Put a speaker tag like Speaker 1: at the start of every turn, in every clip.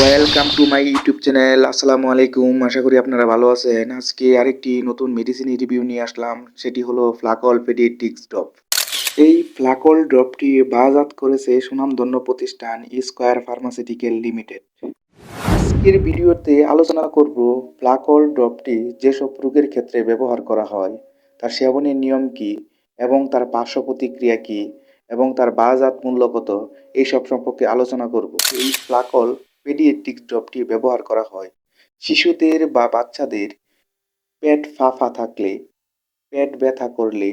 Speaker 1: Welcome to my YouTube channel আসসালামু আলাইকুম আশা করি আপনারা ভালো আছেন। আজকে আরেকটি নতুন মেডিসিন রিভিউ নিয়ে আসলাম। সেটি হলো ফ্লাকল পেডিয়াট্রিক্স ড্রপ এই ফ্লাকল ড্রপটি বাজাত করেছে সুনামধন্য প্রতিষ্ঠান স্কয়ার ফার্মাসিউটিক্যাল লিমিটেড আজকের ভিডিওতে আলোচনা করব ফ্লাকল ড্রপটি যেসব রোগের ক্ষেত্রে ব্যবহার করা হয়, তার সেবনের নিয়ম কি এবং তার পার্শ্ব প্রতিক্রিয়া কি এবং তার বাজাত মূল্য কত, এইসব সম্পর্কে আলোচনা করব। এই ফ্লাকল পেডিয়াট্রিক ড্রপটি ব্যবহার করা হয়। শিশুদের বা বাচ্চাদের পেট ফাঁপা থাকলে, পেট ব্যথা করলে,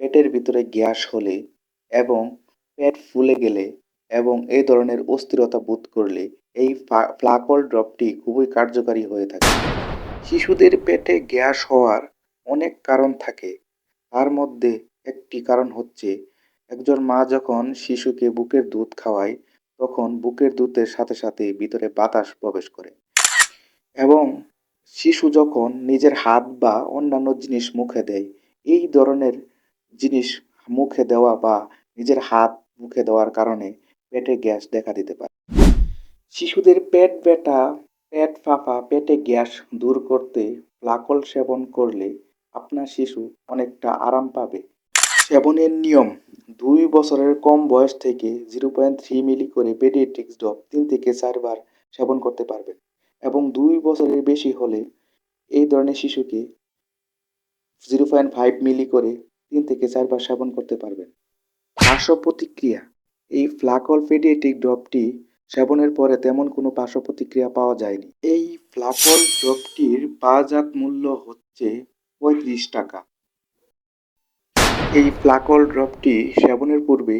Speaker 1: পেটের ভিতরে গ্যাস হলে এবং পেট ফুলে গেলে এবং এই ধরনের অস্থিরতা বোধ করলে এই ফ্লাকল ড্রপটি খুবই কার্যকারী হয়ে থাকে। শিশুদের পেটে গ্যাস হওয়ার অনেক কারণ থাকে। তার মধ্যে একটি কারণ হচ্ছে, একজন মা যখন শিশুকে বুকের দুধ খাওয়ায় তখন বুকের দুধের সাথে সাথে ভিতরে বাতাস প্রবেশ করে। এবং শিশু যখন নিজের হাত বা অন্যান্য জিনিস মুখে দেয়, এই ধরনের জিনিস মুখে দেওয়া বা নিজের হাত মুখে দেওয়ার কারণে পেটে গ্যাস দেখা দিতে পারে। শিশুদের পেট ব্যথা, পেট ফাঁপা, পেটে গ্যাস দূর করতে প্লাকল সেবন করলে আপনার শিশু অনেকটা আরাম পাবে। সেবনের নিয়ম, দুই বছরের কম বয়স থেকে জিরো পয়েন্ট থ্রি মিলি করে পেডিয়াট্রিক্স ড্রপ তিন থেকে চারবার সেবন করতে পারবেন এবং দুই বছরের বেশি হলে এই ধরনের শিশুকে জিরো পয়েন্ট ফাইভ মিলি করে তিন থেকে চারবার সেবন করতে পারবেন। পার্শ্ব প্রতিক্রিয়া, এই ফ্লাকল পেডিয়াট্রিক ড্রপটি সেবনের পরে তেমন কোনো পার্শ্ব প্রতিক্রিয়া পাওয়া যায়নি। এই ফ্লাকল ড্রপটির বাজার মূল্য হচ্ছে পঁয়ত্রিশ টাকা। এই ফ্লাকল ড্রপটি সেবনের পূর্বে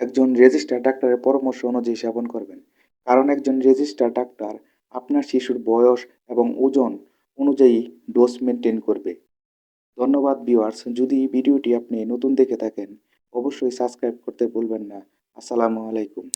Speaker 1: একজন রেজিস্টার ডাক্তারের পরামর্শ অনুযায়ী সেবন করবেন। কারণ একজন রেজিস্টার ডাক্তার আপনার শিশুর বয়স এবং ওজন অনুযায়ী ডোজ মেনটেন করবে। ধন্যবাদ, ভিউয়ার্স। যদি ভিডিওটি আপনি নতুন দেখে থাকেন, অবশ্যই সাবস্ক্রাইব করতে ভুলবেন না। আসসালামু আলাইকুম।